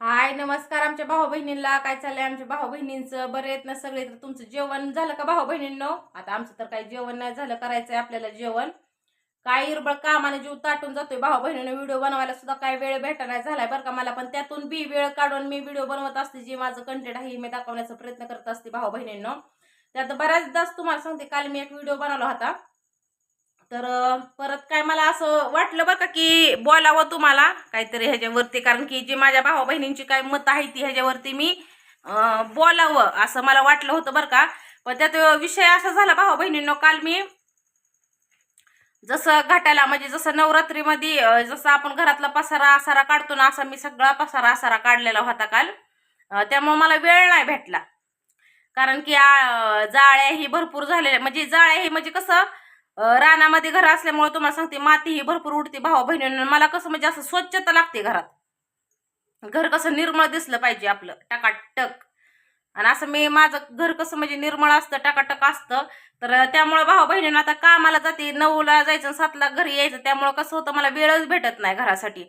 हाय नमस्कार आमच्या भाऊ बहिणींना काय चाललंय आमच्या भाऊ बहिणींचं बरे आहेत ना सगळे? तर तुमचं जेवण झालं का भाऊ बहिणींनो आता आमचं तर काही जेवण नाही झालं करायचंय आपल्याला जेवण. काय इरबळ कामाने जीव ताटून जातोय भाऊ बहिणीनं व्हिडिओ बनवायला सुद्धा काय वेळ भेटा नाही झालाय बरं का मला. पण त्यातून बी वेळ काढून मी व्हिडिओ बनवत असते जे माझं कंटेंट आहे मी दाखवण्याचा प्रयत्न करत असते भाऊ बहिणींनो त्यात बऱ्याचदाच तुम्हाला सांगते काल मी एक व्हिडिओ बनवला होता. तर परत काय मला असं वाटलं बरं का की बोलावं तुम्हाला काहीतरी ह्याच्यावरती. कारण की जी माझ्या भावा बहिणींची काय मत आहे ती ह्याच्यावरती मी बोलावं असं मला वाटलं होतं बरं का. पण त्यात विषय असा झाला भावा बहिणींनो काल मी जसं घाटाला म्हणजे जसं नवरात्रीमध्ये जसं आपण घरातला पसारा आसारा काढतो ना असा मी सगळा पसारा आसारा काढलेला होता काल. त्यामुळं त्यामुळे मला वेळ नाही भेटला. कारण की जाळ्या ही भरपूर झालेल्या म्हणजे जाळ्या ही म्हणजे कसं रानामध्ये घर असल्यामुळे तुम्हाला सांगते माती ही भरपूर उडते भावा बहिणींना. मला कसं म्हणजे असं स्वच्छता लागते घरात. घर कसं निर्मळ दिसलं पाहिजे आपलं टकाटक. आणि असं मी माझं घर कसं म्हणजे निर्मळ असतं टकाटक असतं. तर त्यामुळं भाऊ बहिणींना आता कामाला जाते नऊला जायचं सातला घरी यायचं. त्यामुळं कसं होतं मला वेळच भेटत नाही घरासाठी.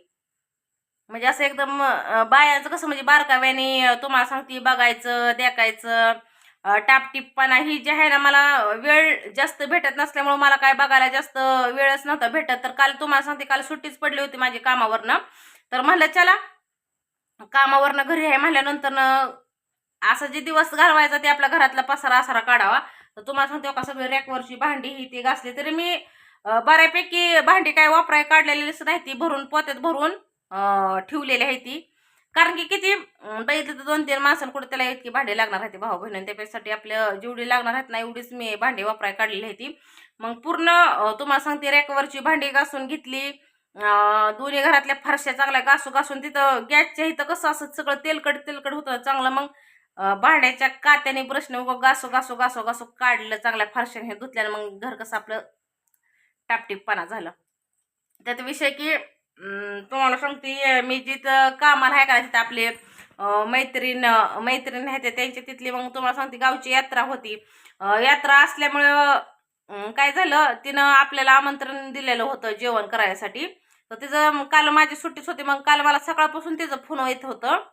म्हणजे असं एकदम बायांचं कसं म्हणजे बारकाव्याने तुम्हाला सांगते बघायचं देखायचं. अं, टापटिपपणा ही जी आहे ना मला वेळ जास्त भेटत नसल्यामुळं मला काय बघायला जास्त वेळच नव्हता भेटत. तर काल तुम्हाला सांगते काल सुट्टीच पडली होती माझी कामावरनं. तर म्हणलं चला कामावरनं घरी आहे. म्हणल्यानंतर असा जे दिवस घालवायचा ते आपल्या घरातला पसारा असारा काढावा. तर तुम्हाला सांगते का सगळी रॅकवरची भांडी ही ती घासली तरी मी बऱ्यापैकी भांडी काय वापराय काढलेली नाही ती भरून पोत्यात भरून ठेवलेली आहे ती. कारण की किती अं, बघितलं तर दोन तीन माणसांना कुठे त्याला इतकी भांडी लागणार आहेत भाऊ बहिणी त्याच्यासाठी आपल्या जेवढी लागणार आहेत ना एवढीच मी भांडे वापराय काढलेली होती ती. मग पूर्ण तुम्हाला सांगते रॅकवरची भांडी घासून घेतली. दोन्ही घरातल्या फरशा चांगल्या घासू घासून तिथं गॅसच्या इथं कसं असं सगळं तेलकट तेलकट होतं चांगलं. मग भांड्याच्या कात्याने ब्रशने उगं घासू घासू घासू घासू काढलं चांगल्या फरशाने हे धुतल्यानं मग घर कसं आपलं टापटीपणा झालं. त्यात विषय की तुम्हाला सांगते मी जिथं कामाला आहे का तिथं आपले मैत्रीण मैत्रीण आहे ते त्यांची तिथली मग तुम्हाला सांगते गावची यात्रा होती. यात्रा असल्यामुळं काय झालं तिनं आपल्याला आमंत्रण दिलेलं होतं जेवण करायसाठी. तर तिचं काल माझी सुट्टीच होती मग काल मला सकाळपासून तिचं फोन येत होतं.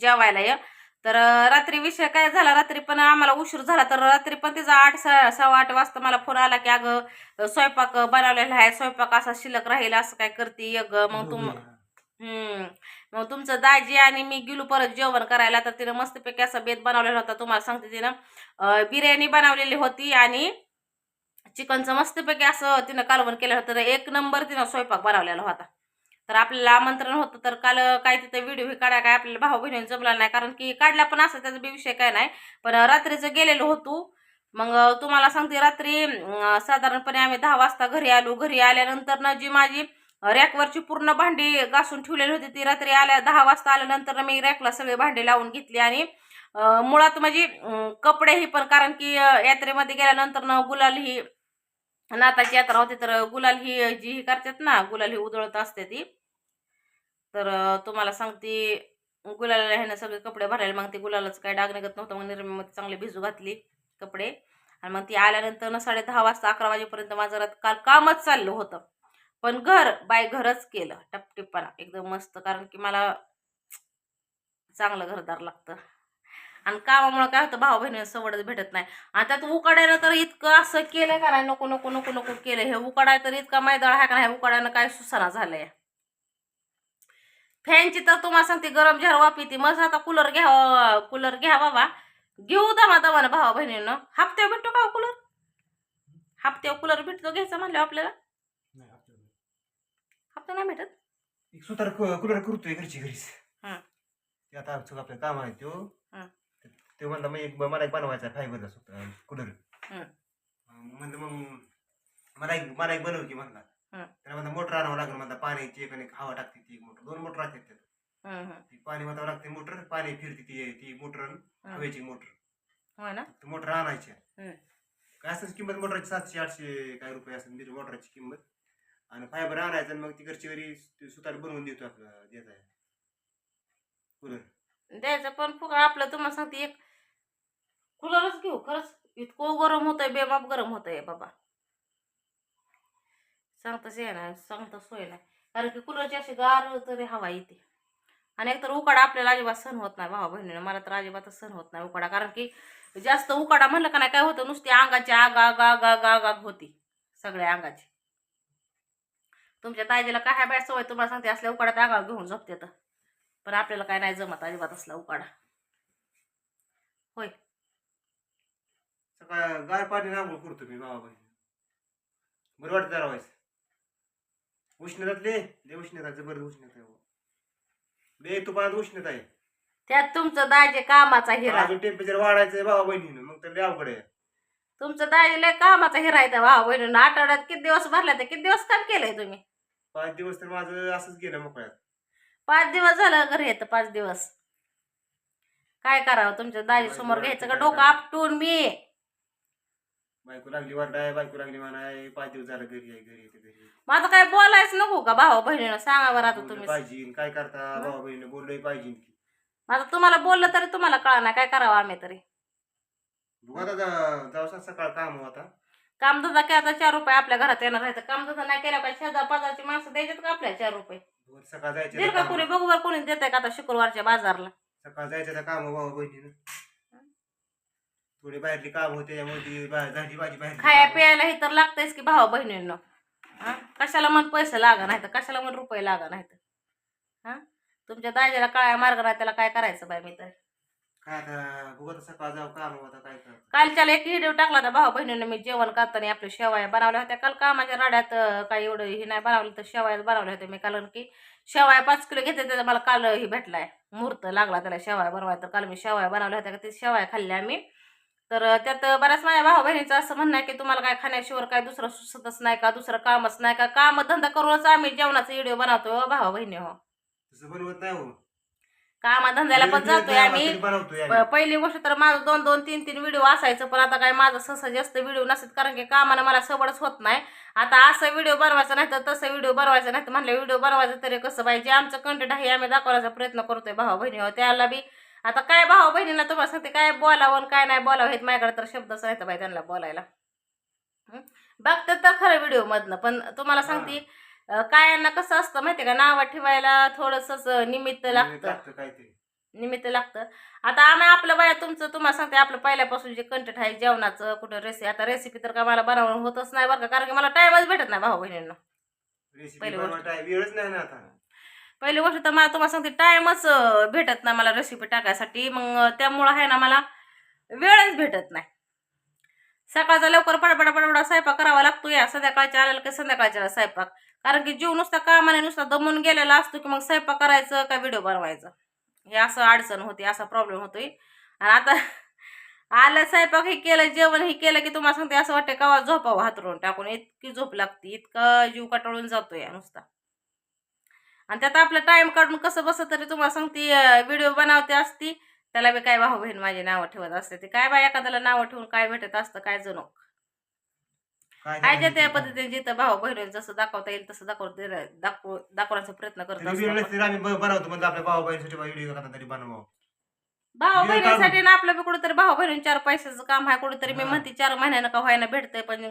जेवायला ये. तर रात्री विषय काय झाला? रात्री पण आम्हाला उशीर झाला. तर रात्री पण तिचा आठ सा- सव्वा आठ वाजता मला फोन आला की अगं स्वयंपाक बनवलेला आहे. स्वयंपाक असा शिल्लक राहील असं काय करते? अगं मग तुम हम्म. मग तुमचं दाजी आणि मी गेलो परत जेवण करायला. तर तिनं मस्तपैकी असा बेत बनवलेला होता. तुम्हाला सांगते तिनं बिर्याणी बनवलेली होती आणि चिकनचं मस्तपैकी असं तिनं कालवण केलं होतं. तर एक नंबर तिनं स्वयंपाक बनवलेला होता. तर आपल्याला आमंत्रण होतं तर काल काय तिथं व्हिडिओ हे काढा काय आपल्याला भाऊ बहिणी जमला नाही. कारण की काढला पण असं त्याचा बी विषय काय नाही. पण रात्रीचं गेलेलो होतो मग तुम्हाला सांगते रात्री साधारणपणे आम्ही दहा वाजता घरी आलो. घरी आल्यानंतर ना जी माझी रॅकवरची पूर्ण भांडी घासून ठेवलेली होती ती रात्री आल्या दहा वाजता आल्यानंतर मी रॅकला सगळे भांडी लावून घेतली. आणि मुळात म्हणजे कपडेही पण कारण की यात्रेमध्ये गेल्यानंतर ना गुलाल ही नाताची यात्रा होते तर गुलाल ही जी ही करतात ना गुलाल ही उधळत असते ती. तर तुम्हाला सांगते गुलाला ह्यानं सगळे कपडे भरायला मग ते गुलालाचं काय डाग निघत नव्हतं मग निर्मीमध्ये चांगले भिजू घातली कपडे. आणि मग ती आल्यानंतर ना साडे दहा वाजता अकरा वाजेपर्यंत माझं रात काल कामच चाललं होतं. पण घर बाय घरच केलं टपटिप्पाना एकदम मस्त. कारण की मला चांगलं घरदार लागतं. आणि कामामुळं काय होतं भाऊ बहिणीला सवडच भेटत नाही. आणि त्यात उकाडायला तर इतकं असं केलं का नाही नको नको नको नको केलं हे उकाडाय तर इतका मैदाळ आहे का नाही उकाडायनं काय सुसाना झालंय? फॅनची तर तुम्हाला सांगते गरम झार वापी ती मग आता कूलर घ्यावा कूलर घ्या बाबा. घेऊ दमा दमानं भावा बहिणीनं हप्त्यावर भेटतो का कूलर हप्त्यावर कूलर भेटतो घ्यायचा म्हणलं आपल्याला? हप्ता नाही भेटत? सुतार कुलर करतोय घरची घरीच. हं. आता सगळं आपलं काम आहे तो हं. ते म्हणलं मग एक मला एक बनवायचा फायबरचा सुतार कुलर हं. म्हणलं मग मला एक मला एक बनव की म्हणला. हं. त्याला म्हणलं मोटर आणावं लागेल म्हणता पाण्याची एक आणि एक हवा टाकते ती एक मोटर. दोन मोटर असतात त्यात. हं, हं. ती पाणी वातावं लागते मोटर पाणी फिरते ती ती मोटर हवेची मोटर. ना. ती मोटर आणायच्या हं. काय असं किंमत मोटरची? सातशे आठशे काय रुपये असेल ती मोटरची किंमत. आणि फायबर आणायचं आणि मग ती घरची घरी सुतार बनवून देतो आपलं देत आहे. कूलर द्यायचं पण फुगा आपलं तुम्हाला सांगते एक कूलरच घेऊ खरंच. इतकं गरम होतंय बेमाप गरम होतंय बाबा. सांगताच ये ना सांगता सोय नाही. कारण की कूलरची अशी गार तरी हवा येते. आणि एकतर उकाडा आपल्याला अजिबात सहन होत नाही भावा बहिणीनं मला तर अजिबातच सहन होत नाही उकाडा. कारण की जास्त उकाडा म्हणलं का नाही काय होतं नुसती अंगाची आग आग आग आग आग आग होती सगळ्या अंगाची. तुमच्या ताईजीला काय बाय सवय तुम्हाला सांगते असल्या उकाडात आगा घेऊन झोपते तर पण आपल्याला काय नाही जमत अजिबात असला उकाडा. होय. सकाळ गार पाणी आंघोळ करतो मी बाबा बहिणी बरं वाटतं जरा व्हायचं. उष्णतात ले लय उष्णता जबरदस्त उष्णता आहे. लय तुपात उष्णता आहे. त्यात तुमचं दाजे कामाचा हिरा. अजून टेम्परेचर वाढायचंय भावा बहिणीनं मग तर लय अवघड आहे. तुमचं दाजे लय कामाचा हिरा आहे भावा बहिणीनं आठवड्यात किती दिवस भरले तर किती दिवस काम केलंय तुम्ही? पाच दिवस तर माझं असंच गेलं मोकळ्यात. पाच दिवस झालं घरी येतं पाच दिवस? काय करावं? तुमच्या दाजी समोर घ्यायचं का? डोकं आपटून मी. बायको लागली वाटाय बायको लागली म्हणाय पाच दिवस झालं घरी आहे घरी येते घरी मग आता काय बोलायच नको का भावा बहिणीनं सांगा बरं आता बोललं तुम्ही पाहिजे काय करता भावा बहिणी बोललोय पाहिजे की. आता तुम्हाला बोललं तरी तुम्हाला कळा ना काय करावं आम्ही तरी. बघू आता जा- जाऊ सकाळ काम होता कामधंदा केला तर चार रुपये आपल्या घरात येणार आहे तर कामधंदा नाही केला पाहिजे शेजार पाजारची माणसं द्यायच्यात का आपल्याला चार रुपये? सकाळ जायचं कोणी बघू बरं कोणी देत का आता शुक्रवारच्या बाजारला. सकाळ जायचं काम भावा बहिणीनं. थोडी बाहेरली काम होते त्यामुळे ती बाहेर झाली भाजी बाहेर खाया प्यायला हे तर लागतंयच की भावा बहिणींना. हा? कशाला मग पैसे लागा नाही तर कशाला मग रुपये लागा नाही तर हा? तुमच्या दाजीला काळ्या मार्ग नाही त्याला काय करायचं बाय मी तर? काय आता बघू आता सकाळ जाऊ काम होता काय करता कालच्याला एक व्हिडिओ टाकला होता भाऊ बहिणीने मी जेवण करताना आपल्या शेवाया बनवल्या होत्या. काल कामाच्या राड्यात अं, काही एवढं हे नाही बनवलं तर शेवाया बनवल्या होत्या मी. कारण की शेवाया पाच किलो घेते त्याचा मला काल हे भेटलाय मुहूर्त लागला त्याला शेवाया बनवायला. तर काल मी शेवाया बनवल्या होत्या का ते शेवाया खाल्ल्या आम्ही. तर अं, त्यात बऱ्याच माझ्या भाऊ बहिणीचं असं म्हणणं आहे की तुम्हाला काय खाण्याशिवाय काय दुसरं सुचतच नाही का दुसरं कामच नाही का? काम धंदा करूनच आम्ही जेवणाचा व्हिडिओ बनवतो भाऊ बहिणी हो. तसं बनवत नाही हो. कामाधंद्याला पण जातोय आम्ही. प- पहिली गोष्ट तर माझं दोन दोन तीन तीन व्हिडिओ असायचं पण आता काय माझं सहसा जास्त व्हिडिओ नसत कारण की कामानं मला सवडच होत नाही. आता असं व्हिडिओ बनवायचा नाही तर तसं व्हिडिओ बनवायचा नाही तर म्हणलं व्हिडिओ बनवायचं तरी कसं पाहिजे आमचं कंटेंट आहे आम्ही दाखवण्याचा प्रयत्न करतोय भावा बहिणी. हो त्याला बी आता काय भावा बहिणीला तुम्हाला सांगते काय बोलावं आणि काय नाही बोलावं हे माझ्याकडे तर शब्दच नाही तर बाई त्यांना बोलायला. हं? बघतात तर खरं व्हिडिओ मधनं पण तुम्हाला सांगते कायांना कसं असतं माहितीये का? नावं ठेवायला थोडंसंच निमित्त लागतं. लागतं काहीतरी. निमित्त लागतं. आता आम्ही आपलं बाया तुमचं तुम्हाला सांगते आपलं पहिल्यापासून जे कंटेंट आहे जेवणाचं कुठं रेसिपी आता रेसिपी तर काय मला बनवणं होतच नाही बरं का? कारण की मला टाइमच भेटत नाही भाऊ बहिणींना. रेसिपी पहिली बनवायला आहे वेळच नाही ना आता. पहिली गोष्ट तर मला तुम्हाला सांगते टाइमच भेटत नाही मला रेसिपी टाकायसाठी. मग त्यामुळं आहे ना मला वेळच भेटत नाही. सकाळचा लवकर पडपडा पडपडा स्वयंपाक करावा लागतो या संध्याकाळच्या आलेला की संध्याकाळच्या वेळेला स्वयंपाक? कारण की जीव नुसता कामाने नुसता दमून गेलेला असतो की मग स्वयंपाक करायचं का व्हिडिओ बनवायचं? हे असं अडचण होते असा प्रॉब्लेम होतोय. आणि आता आलं स्वयंपाक हे केलं जेवण हे केलं की तुम्हाला सांगते असं वाटतं कवा झोपावं हातरून टाकून. इतकी झोप लागते इतका जीव कटाळून जातोय नुसता. आणि त्यात आपलं टाइम काढून कसं बसं तरी तुम्हाला सांगते व्हिडिओ बनवते असती त्याला बी काय भाऊ बहीण माझी नावं ठेवत असते. ते काय बा एखाद्याला नावं ठेवून काय भेटत असतं काय जणू. काय काय जे त्या. पद्धतीने जिथं भाऊ बहिणी जसं दाखवता येईल तसं दाखवते दाखव दाखवण्याचा प्रयत्न करत असतो नसते आम्ही ब- बनवतो म्हणजे आपल्या भावा बहिणीसाठी व्हिडिओ तरी बनवावं. भाऊ बहिणीसाठी ना आपलं बी कुठेतरी भाऊ बहिणी चार पैशाचं काम आहे कुठेतरी मी हा. म्हणते चार महिन्यानं का व्हायना भेटतंय पण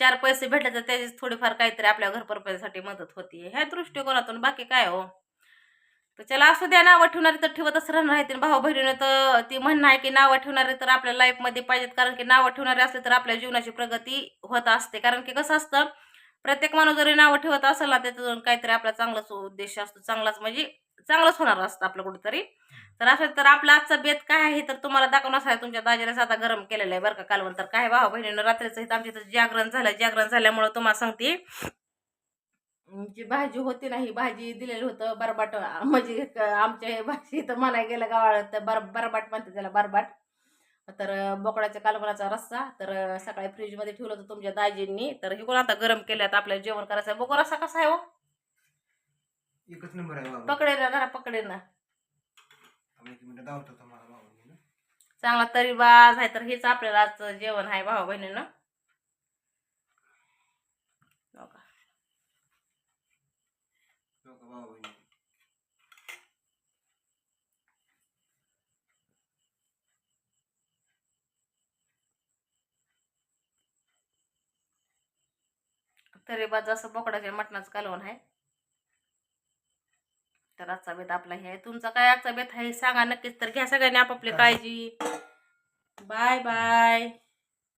चार पैसे भेटले तर त्याची थोडीफार काहीतरी आपल्या घरपरपण्यासाठी मदत होती ह्या दृष्टिकोनातून बाकी काय हो? तर चला असू द्या नावं ठेवणारे तर ठेवतच राहणार आहेत. भाऊ बहिणीनं तर ती म्हणणं आहे की नावं ठेवणारे तर आपल्या लाईफमध्ये पाहिजेत. कारण की नावं ठेवणारे असले तर आपल्या जीवनाची प्रगती होत असते. कारण की कसं असतं प्रत्येक माणूस जरी नावं ठेवत असेल ना त्याच्यातून काहीतरी आपला चांगलाच उद्देश असतो चांगलाच म्हणजे चांगलंच होणार असतं आपलं कुठेतरी. तर असं तर आपला आजचा बेत काय आहे तर तुम्हाला दाखवणार आहे तुमच्या दाजीला आता गरम केलेलं आहे बरं का कालवण. तर काय भाऊ बहिणीनं रात्रीचं आमच्या इथं जागरण झालं. जागरण झाल्यामुळं तुम्हाला सांगते जी भाजी होती ना ही भाजी दिलेली होतं बरबाट म्हणजे आमच्या हे भाजी इथं म्हणाय गेलं गावाला तर बर बरबाट म्हणते त्याला बरबाट. तर बोकडाच्या कालवणाचा रस्सा तर सकाळी फ्रीजमध्ये ठेवलं होतं तुमच्या दाजींनी तर हे कोण आता गरम केलं आता आपल्याला जेवण करायचं आहे? बोको रस्सा कसा आहे हो? एकच नंबर आहे बाबा. पकडे ना जरा पकडे ना. चांगला तरी बाज आहे तर हेच आपल्याला आजचं जेवण आहे भाऊ बहिणीनं हो का? हो का भावा बहिणी तरी बाज असं बोकडाच्या मटणाचं कालवण आहे. तर आजचा बेत आपला हे आहे. तुमचा काय आजचा बेत आहे सांगा नक्कीच. तर घ्या सगळ्यांनी आपापली काळजी. Bye bye.